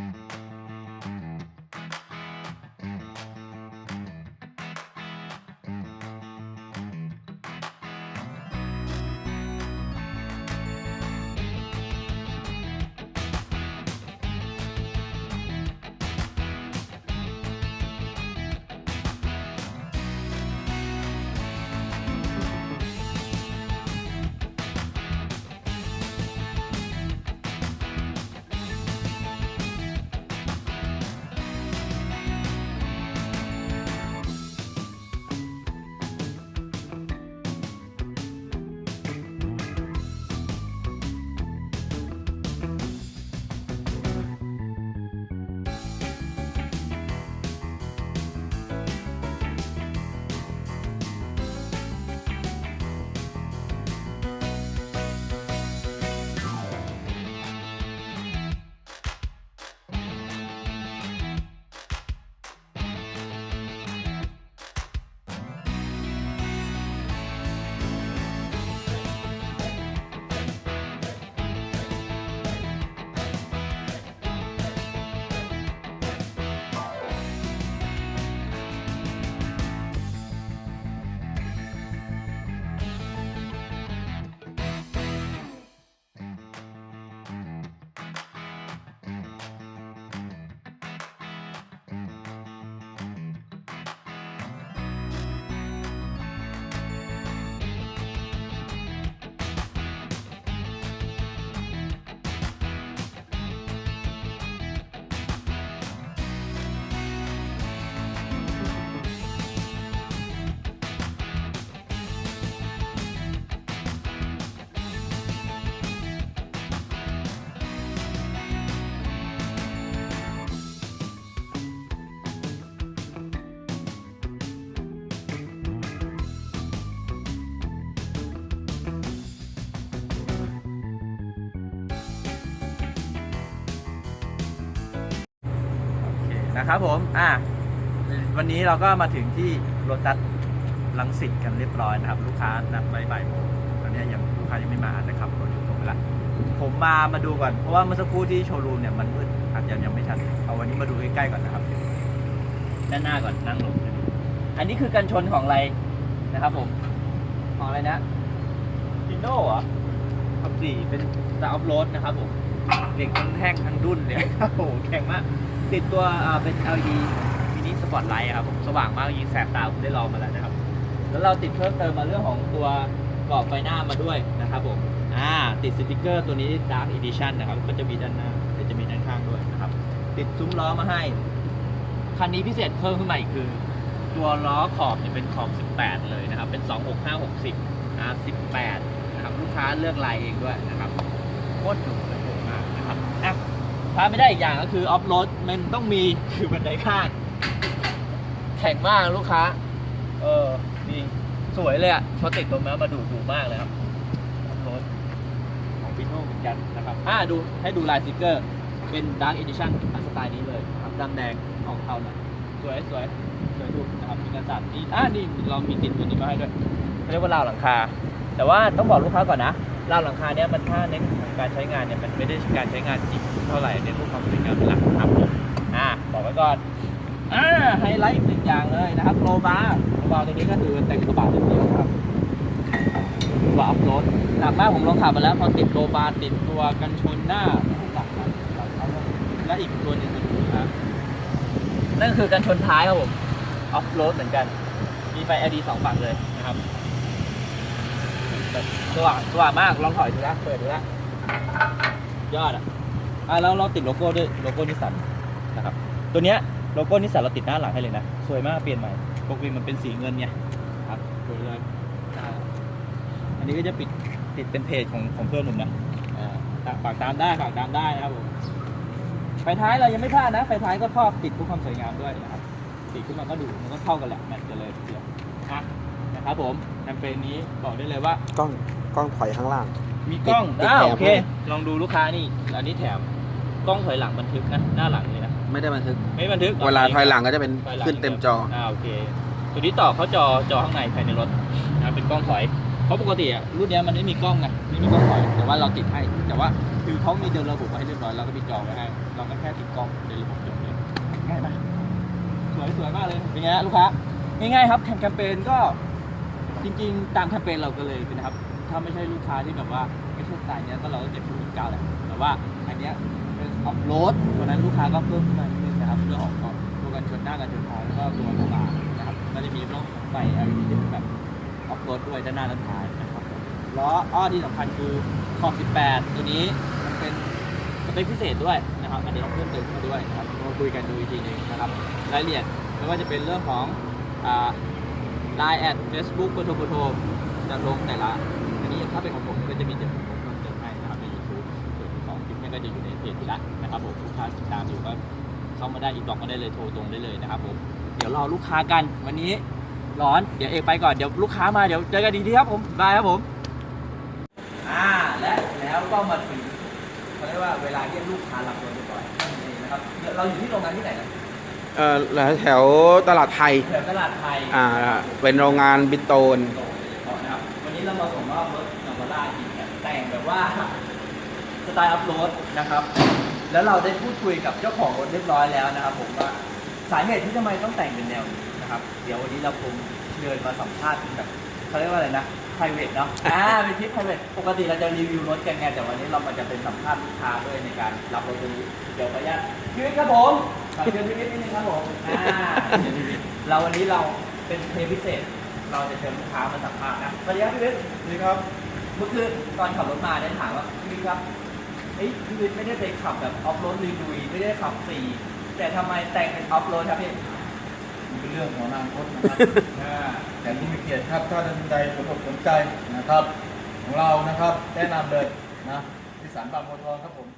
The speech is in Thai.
โนะครับผมอะวันนี้เราก็มาถึงที่โรตัสลังสิตกันเรียบร้อยนะครับ ลูกค้านัดไว้บ่ายโมงตอนนี้ยังลูกค้ายังไม่มานะครับรถอยู่ตรงเวลาผมมามาดูก่อน เพราะว่าเมื่อสักครู่ที่โชว์รูมเนี่ยมันมืดอาจจะยังไม่ชัดเอาวันนี้มาดูใกล้ๆก่อนนะครับ ด้านหน้าก่อนนั่งลงอันนี้คือกันชนของอะไรนะครับผมของอะไรนะจินโน่เหรอขับสี่เป็นสตาร์ออฟโรดนะครับผมเหล็กทั้งแท่งทั้งดุนเลยโอ้โหแข็งมาก ติดตัวเป็น LED มินิสปอตไลท์ครับผมสว่างมากยิงแสบตาผมได้ลองมาแล้วนะครับ แล้วเราติดเพิ่มเติมมาเรื่องของตัวกรอบไฟหน้ามาด้วยนะครับผมอ่าติดสติกเกอร์ตัวนี้ Dark Edition นะครับก็จะมีด้านหน้าเดี๋ยวจะมีด้านข้างด้วยนะครับ ติดซุ้มล้อมาให้ คันนี้พิเศษเพิ่มขึ้นมาอีกคือ ตัวล้อขอบเนี่ยเป็นขอบ 18 เลยนะครับ เป็น 26560นะครับ18 นะครับ ลูกค้าเลือกลายเองด้วยนะครับโคตรถูก พลาดไม่ได้อีกอย่างก็คือออฟโรดมันต้องมีคือบันไดข้างแข็งมากลูกค้า เออดีสวยเลยอะพอติดตรงนั้นมาดูดูมากเลยครับออฟโรดของฟิโน่เหมือนกันนะครับอ่าดูให้ดูลายสติกเกอร์ เป็นดาร์กเอดิชั่นสไตล์นี้เลยนะครับดำแดงของเขาหน่อยสวยสวยสวยถูนะครับมีกระสับนี่อ่านี่เรามีติดตัวนี้มาให้ด้วยเขาเรียกว่าราวหลังคา แต่ว่าต้องบอกลูกค้าก่อนนะ ราวหลังคาเนี้ยมันถ้าเน้นของการใช้งานเนี่ยมันไม่ได้การใช้งานจริงเท่าไหร่เน้นพวกความสวยงามเป็นหลักครับผมอ่าบอกไว้ก่อนอ่าไฮไลท์อีกหนึ่งอย่างเลยนะครับโลบาร์โลบาร์ตัวนี้ก็คือแต่งกระบะเดียวครับตัวอัพโหลดหนักมากผมลองขับมาแล้วพอติดโลบาร์ติดตัวกันชนหน้าหักมากหนักมากและอีกตัวหนึงนะครับนั่นคือกันชนท้ายครับผมออฟโรดเหมือนกัน มีไฟ LED สองฝั่งเลยนะครับ แบบสว่างสว่างมากลองถอยดูนะเปิดดูนะยอดอะอะแล้วเราติดโลโก้ด้วยโลโก้นิสสันนะครับตัวเนี้ยโลโก้นิสสันเราติดหน้าหลังให้เลยนะสวยมากเปลี่ยนใหม่ปกติมันเป็นสีเงินไงครับสวยเลยอันนี้ก็จะปิดติดเป็นเพจของของเพื่อนผมนะอ่าฝากตามได้ฝากตามได้นะครับผมไฟท้ายเรายังไม่พลาดนะ ไฟท้ายก็ครอบติดเพื่อความสวยงามด้วยนะครับติดขึ้นมาก็ดูมันก็เข้ากันแหละแมทกันเลยเดียวอะ นะครับผมแคมเปญนี้บอกได้เลยว่า กล้องกล้องถอยข้างล่าง มีกล้องติดอ่าแถมโอเคให้ลองดูลูกค้านี่อันนี้แถมกล้องถอยหลังบันทึกนะหน้าหลังเลยนะไม่ได้บันทึก ไม่บันทึกเวลาถอยหลังก็จะเป็นถอยหลังขึ้นเต็มจอ อ่าโอเคตัวนี้ต่อเขาจอจอข้างในภายในรถนะเป็นกล้องถอยเพราะปกติอะรุ่นเนี้ยมันไม่มีกล้องไงไม่มีกล้องถอยแต่ว่าเราติดให้แต่ว่าคือเขามีเดินระบบมาให้เรียบร้อยเราก็มีจอไว้ให้เราก็แค่ติดกล้องในระบบเดียวเองง่ายไหมสวยสวยมากเลยเป็นไงฮะลูกค้าง่ายๆครับแคมเปญก็ จริงๆ ตามแคมเปญเราก็เลยนะครับ ถ้าไม่ใช่ลูกค้าที่แบบว่าไม่ใช่สไตล์เนี้ยก็เราก็เจ็ดศูนย์เก้าแหละแต่ว่าอันเนี้ยเป็นออฟโรดตัวนั้นลูกค้าก็เพิ่มขึ้นมานิดนึงนะครับเรื่องของตัวกันชนหน้ากันชนท้ายแล้วก็ตัวกระบะนะครับก็จะมีเรื่องของไฟ LED ที่เป็นแบบออฟโรดด้วยด้านหน้าด้านท้ายนะครับล้ออ้อที่สำคัญคือขอบ 18 ตัวนี้มันเป็นสเปคพิเศษด้วยนะครับอันนี้เราเพิ่มเติมมาด้วยนะครับมาคุยกันดูอีกทีหนึ่งนะครับรายละเอียดไม่ว่าจะเป็นเรื่องของ ไลน์แอดเฟซบุ๊กโปรโทโปรโทจะลงแต่ละอันนี้ถ้าเป็นของผมก็จะมีเดี๋ยวผมเพิ่มเติมให้นะครับในยูทูบส่วนของคลิปนี่ก็จะอยู่ในเพจที่ละนะครับผมลูกค้าติดตามอยู่ก็เข้ามาได้อีกบอกมาได้เลยโทรตรงได้เลยนะครับผมเดี๋ยวรอลูกค้ากันวันนี้ร้อนเดี๋ยวเอกไปก่อนเดี๋ยวลูกค้ามาเดี๋ยวเจอกันดีทีครับผมบายครับผมอ่าและแล้วก็มาถึงเขาเรียกว่าเวลาเรียกลูกค้ารับรถบ่อยๆนั่นะครับเดี๋ยวเราอยู่ที่โรงงานที่ไหนนะ เอ่อแถวตลาดไทย แถวตลาดไทยอ่า เป็นโรงงานบินโตนโตโดยเฉพาะนะครับ วันนี้เรามาส่งมอบรถนาวาร่าอีกแบบแต่งแบบว่าสไตล์อัพโหลดนะครับ แล้วเราได้พูดคุยกับเจ้าของรถเรียบร้อยแล้วนะครับ ผมว่าสาเหตุที่ทำไมต้องแต่งเป็นแนวนี้นะครับ เดี๋ยววันนี้เราคงเชิญมาสัมภาษณ์เป็นแบบเขาเรียกว่าอะไรนะ private เนาะ อ่า เป็นทริป private ปกติเราจะรีวิวรถกันไงแต่วันนี้เรามาจะเป็นสัมภาษณ์ลูกค้าด้วยในการรับรถตัวนี้ เดี๋ยวขออนุญาตพี่วิทย์ครับผมขอ เชิญพี่วิทย์นิดนึงครับผมอ่าเชิญพี่วิทย์เราวันนี้เราเป็นเทปพิเศษ เราจะเชิญลูกค้ามาสัมภาษณ์นะสวัสดีครับพี่วิทย์นี่ครับ เมื่อคืนตอนขับรถมาได้ถามว่าพี่วิทย์ครับเฮ้ยพี่วิทย์ไม่ได้ไปขับแบบออฟโรดลุยๆไม่ได้ขับสี่แต่ทำไมแต่งเป็นออฟโรดครับพี่มันเป็นเรื่องของอนาคตนะครับ อ่าแต่ที่มีเกียรติครับถ้าท่านใดสนอกสนใจนะครับ ของเรานะครับแนะนำเลยนะที่สารบางบัวทองครับผม